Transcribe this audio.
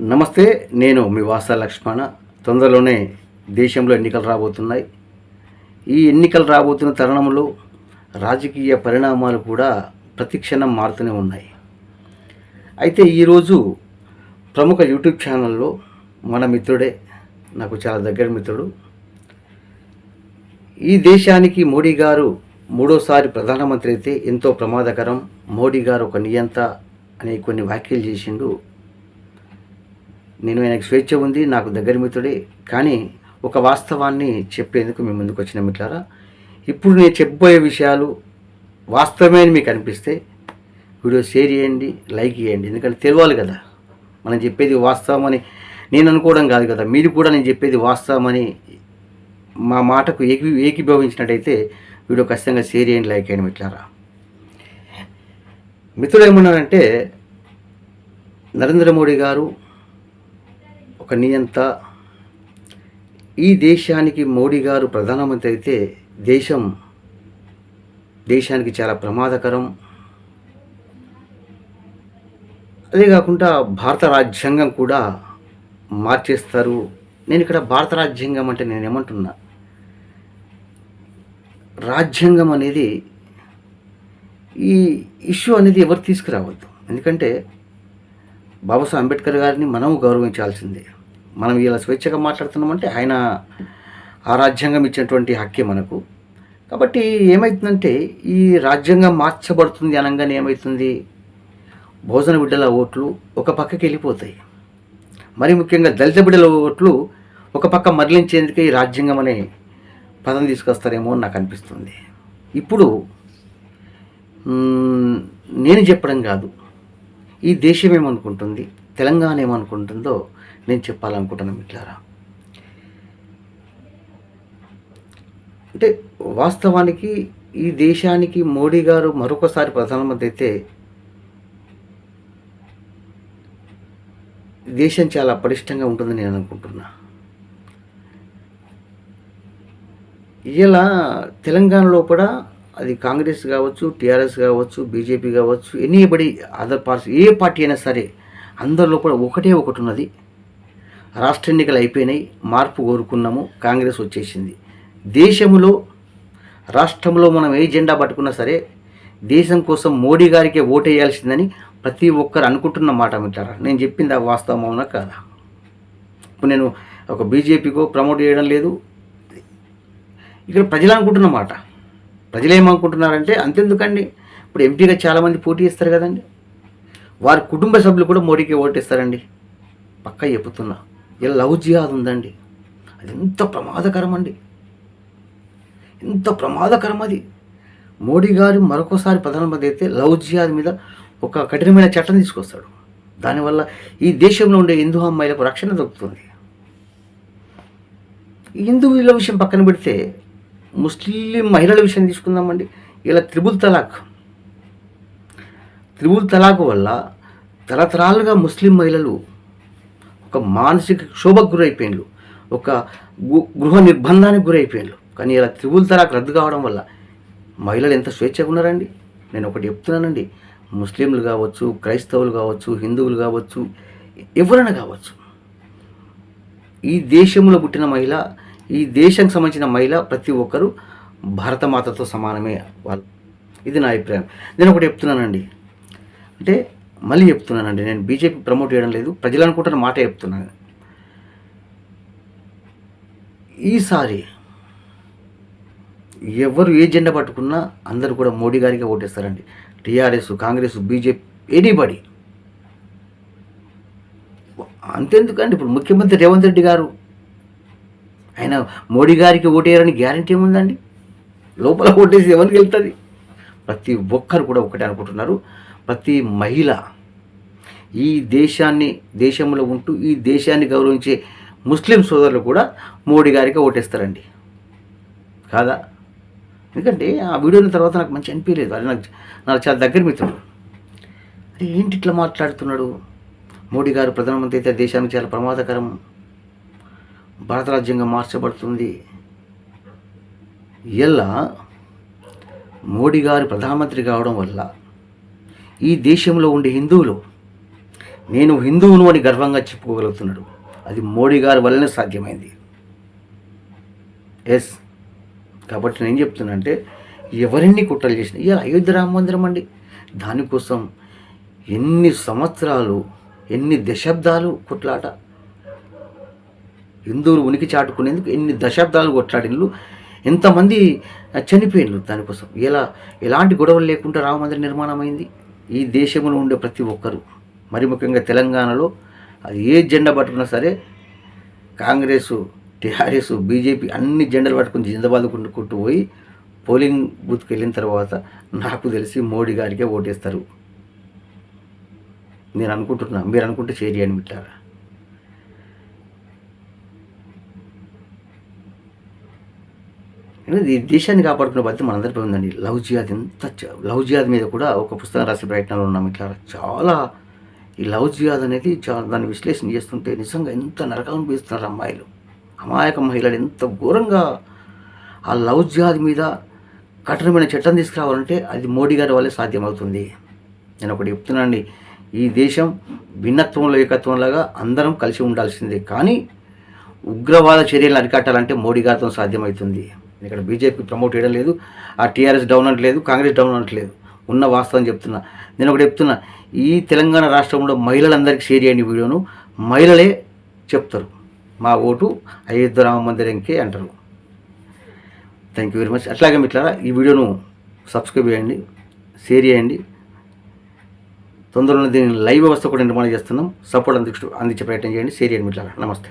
నమస్తే నేను మీ వాస లక్ష్మణ. తొందరలోనే దేశంలో ఎన్నికలు రాబోతున్నాయి. ఈ ఎన్నికలు రాబోతున్న తరుణంలో రాజకీయ పరిణామాలు కూడా ప్రతిక్షణం మారుతూనే ఉన్నాయి. అయితే ఈరోజు ప్రముఖ యూట్యూబ్ ఛానల్లో మన మిత్రుడే నాకు చాలా దగ్గర మిత్రుడు. ఈ దేశానికి మోడీ గారు మూడోసారి ప్రధానమంత్రి అయితే ఎంతో ప్రమాదకరం. మోడీ గారు ఒక నియంత అనే కొన్ని వ్యాఖ్యలు చేసిండు. నేను ఆయనకు స్వేచ్ఛ ఉంది నాకు దగ్గర మిత్రుడే. కానీ ఒక వాస్తవాన్ని చెప్పేందుకు మీ ముందుకు వచ్చిన మిట్లారా ఇప్పుడు నేను చెప్పబోయే విషయాలు వాస్తవమే అని మీకు అనిపిస్తే వీడియో షేర్ చేయండి లైక్ చేయండి. ఎందుకంటే తెలియాలి కదా మనం చెప్పేది వాస్తవం అని నేను అనుకోవడం కాదు కదా. మీరు కూడా నేను చెప్పేది వాస్తవం అని మా మాటకు ఏకీ ఏకీభవించినట్టయితే వీడియో ఖచ్చితంగా షేర్ చేయండి లైక్ చేయండి మిట్లారా మిత్రుడు ఏమన్నారంటే నరేంద్ర మోడీ గారు ఒక నియంత. ఈ దేశానికి మోడీ గారు ప్రధానమంత్రి అయితే దేశం దేశానికి చాలా ప్రమాదకరం. అదే కాకుండా భారత రాజ్యాంగం కూడా మార్చేస్తారు. నేను ఇక్కడ భారత రాజ్యాంగం అంటే నేను ఏమంటున్నా? రాజ్యాంగం అనేది ఈ ఇష్యూ అనేది ఎవరు తీసుకురావద్దు. ఎందుకంటే బాబాసాహెబ్ అంబేద్కర్ గారిని మనం గౌరవించాల్సిందే. మనం ఇలా స్వేచ్ఛగా మాట్లాడుతున్నామంటే ఆయన ఆ రాజ్యాంగం ఇచ్చినటువంటి హక్కే మనకు. కాబట్టి ఏమవుతుందంటే ఈ రాజ్యాంగం మార్చబడుతుంది అనగానే ఏమవుతుంది భోజన బిడ్డల ఓట్లు ఒక పక్కకి వెళ్ళిపోతాయి. మరి ముఖ్యంగా దళిత బిడ్డల ఓట్లు ఒక పక్క మరలించేందుకు ఈ రాజ్యాంగం అనే పదం తీసుకొస్తారేమో అని నాకు అనిపిస్తుంది. ఇప్పుడు నేను చెప్పడం కాదు. ఈ దేశం ఏమనుకుంటుంది? తెలంగాణ ఏమనుకుంటుందో నేను చెప్పాలనుకుంటున్నాను మిట్లారా అంటే వాస్తవానికి ఈ దేశానికి మోడీ గారు మరొకసారి ప్రధానమంత్రి అయితే దేశం చాలా పటిష్టంగా ఉంటుందని నేను అనుకుంటున్నా. ఇలా తెలంగాణలో కూడా అది కాంగ్రెస్ కావచ్చు టీఆర్ఎస్ కావచ్చు బీజేపీ కావచ్చు ఎనీబడి అదర్ పార్టీ ఏ పార్టీ అయినా సరే అందరిలో కూడా ఒకటే ఒకటి ఉన్నది. రాష్ట్ర ఎన్నికలు అయిపోయినాయి మార్పు కోరుకున్నాము కాంగ్రెస్ వచ్చేసింది. దేశంలో రాష్ట్రంలో మనం ఏ జెండా పట్టుకున్నా సరే దేశం కోసం మోడీ గారికే ఓటేయాల్సిందని ప్రతి ఒక్కరు అనుకుంటున్న మాట మిట్టారా నేను చెప్పింది ఆ వాస్తవం అవునా కాదా? ఇప్పుడు నేను ఒక బీజేపీకో ప్రమోట్ చేయడం లేదు. ఇక్కడ ప్రజలు అనుకుంటున్న మాట. ప్రజలు ఏమనుకుంటున్నారంటే అంతెందుకండి. ఇప్పుడు ఎంపీగా చాలామంది పోటీ ఇస్తారు కదండి. వారి కుటుంబ సభ్యులు కూడా మోడీకి ఓటేస్తారండి. పక్కా చెప్తున్నా ఇలా లవ్ జిహాద్ ఉందండి. అది ఎంత ప్రమాదకరం అండి ఎంత ప్రమాదకరం అది. మోడీ గారు మరొకసారి ప్రధానమంత్రి అయితే లవ్ జిహాద్ మీద ఒక కఠినమైన చట్టం తీసుకొస్తాడు. దానివల్ల ఈ దేశంలో ఉండే హిందూ అమ్మాయిలకు రక్షణ దొరుకుతుంది హిందువుల విషయం పక్కన పెడితే ముస్లిం మహిళల విషయం తీసుకుందామండి. ఇలా త్రిబుల్ తలాక్. త్రిబుల్ తలాక్ వల్ల తరతరాలుగా ముస్లిం మహిళలు ఒక మానసిక క్షోభకు గురైపోయినారు ఒక గృహ నిర్బంధానికి గురైపోయినారు కానీ ఇలా త్రిబుల్ తలాక్ రద్దు కావడం వల్ల మహిళలు ఎంత స్వేచ్ఛగా ఉన్నారండి? నేను ఒకటి చెప్తున్నానండి. ముస్లింలు కావచ్చు క్రైస్తవులు కావచ్చు హిందువులు కావచ్చు ఎవరైనా కావచ్చు. ఈ దేశంలో పుట్టిన మహిళ ఈ దేశానికి సంబంధించిన మహిళ ప్రతి ఒక్కరూ భారతమాతతో సమానమే వాళ్ళు ఇది నా అభిప్రాయం. నేను ఒకటి చెప్తున్నానండి. అంటే మళ్ళీ చెప్తున్నానండి. నేను బీజేపీ ప్రమోట్ చేయడం లేదు. ప్రజలు అనుకుంటున్న మాట చెప్తున్నాను ఈసారి ఎవరు ఏ జెండా పట్టుకున్నా అందరూ కూడా మోడీ గారికి ఓటేస్తారండి. TRS Congress BJP anybody. అంతెందుకండి. ఇప్పుడు ముఖ్యమంత్రి రేవంత్ రెడ్డి గారు ఆయన మోడీ గారికి ఓటేయాలని గ్యారంటీ ఏముందండి? లోపల ఓటేసి ఎవరికి వెళ్తుంది? ప్రతి ఒక్కరు కూడా ఒకటే అనుకుంటున్నారు. ప్రతి మహిళ ఈ దేశాన్ని దేశంలో ఉంటూ ఈ దేశాన్ని గౌరవించే ముస్లిం సోదరులు కూడా మోడీ గారికి ఓటేస్తారండి. కాదా? ఎందుకంటే ఆ వీడియోని తర్వాత నాకు మంచి అనిపించలేదు. అది నాకు నాకు చాలా దగ్గర మిత్రుడు. అరే ఏంటి ఇట్లా మాట్లాడుతున్నాడు? మోడీ గారు ప్రధానమంత్రి అయితే దేశానికి చాలా ప్రమాదకరం. భారత రాజ్యంగా మార్చబడుతుంది. ఇలా మోడీ గారు ప్రధానమంత్రి కావడం వల్ల ఈ దేశంలో ఉండే హిందువులు నేను హిందువును అని గర్వంగా చెప్పుకోగలుగుతున్నాడు. అది మోడీ గారి వల్లనే సాధ్యమైంది. ఎస్. కాబట్టి నేను చెప్తున్నానంటే అంటే కుట్రలు చేసినా ఇలా అయోధ్య రామ మందిరం అండి. దానికోసం ఎన్ని సంవత్సరాలు ఎన్ని దశాబ్దాలు కుట్లాట. హిందువులు ఉనికి చాటుకునేందుకు ఎన్ని దశాబ్దాలు కొట్లాడినలు ఎంతమంది చనిపోయినారు దానికోసం? ఎలా ఎలాంటి గొడవలు లేకుండా రామ మందిర నిర్మాణం అయింది ఈ దేశంలో ఉండే ప్రతి ఒక్కరు మరి ముఖ్యంగా తెలంగాణలో అది ఏ జెండా పట్టుకున్నా సరే కాంగ్రెస్ టీఆర్ఎస్ బీజేపీ అన్ని జెండాలు పట్టుకుని జిందాబాద్ కొట్టుకుంటూ పోయి పోలింగ్ బూత్కి వెళ్ళిన తర్వాత నాకు తెలిసి మోడీ గారికే ఓటేస్తారు. నేను అనుకుంటున్నా మీరు అనుకుంటే చేయండి మిట్లారా ఎందుకంటే ఈ దేశాన్ని కాపాడుకునే బాధ్యత మనందరిపై ఉందండి. లవ్ జియాద్ ఎంత లవ్ జియాద్ మీద కూడా ఒక పుస్తకం రాసే ప్రయత్నాలు ఉన్నాం ఇట్లా. చాలా ఈ లవ్ జియాద్ అనేది చాలా దాన్ని విశ్లేషణ చేస్తుంటే నిజంగా ఎంత నరకం అనిపిస్తున్నారు అమ్మాయిలు. అమాయక మహిళలు ఎంత ఘోరంగా ఆ లవ్ జియాద్ మీద కఠినమైన చట్టం తీసుకురావాలంటే అది మోడీ గారి వల్లే సాధ్యమవుతుంది. నేను ఒకటి చెప్తున్నానండి. ఈ దేశం భిన్నత్వంలో ఏకత్వంలాగా అందరం కలిసి ఉండాల్సిందే. కానీ ఉగ్రవాద చర్యలను అరికట్టాలంటే మోడీ గారితో సాధ్యమవుతుంది. ఇక్కడ బీజేపీ ప్రమోట్ చేయడం లేదు ఆ టీఆర్ఎస్ డౌన్ అంటలేదు కాంగ్రెస్ డౌన్ అంటలేదు ఉన్న వాస్తవం చెప్తున్నా. నేను ఒకటి చెప్తున్నా ఈ తెలంగాణ రాష్ట్రంలో మహిళలందరికీ షేర్ చేయండి ఈ వీడియోను. మహిళలే చెప్తారు. మా ఓటు అయోధ్య రామ మందిరంకే అంటారు. థ్యాంక్ యూ వెరీ మచ్ అట్లాగే మిట్లారా ఈ వీడియోను సబ్స్క్రైబ్ చేయండి షేర్ చేయండి. తొందరలో దీన్ని లైవ్ వ్యవస్థ కూడా నిర్మాణం చేస్తున్నాం. సపోర్ట్ అందించు అందించే ప్రయత్నం చేయండి షేర్ చేయండి మిట్లారా నమస్తే.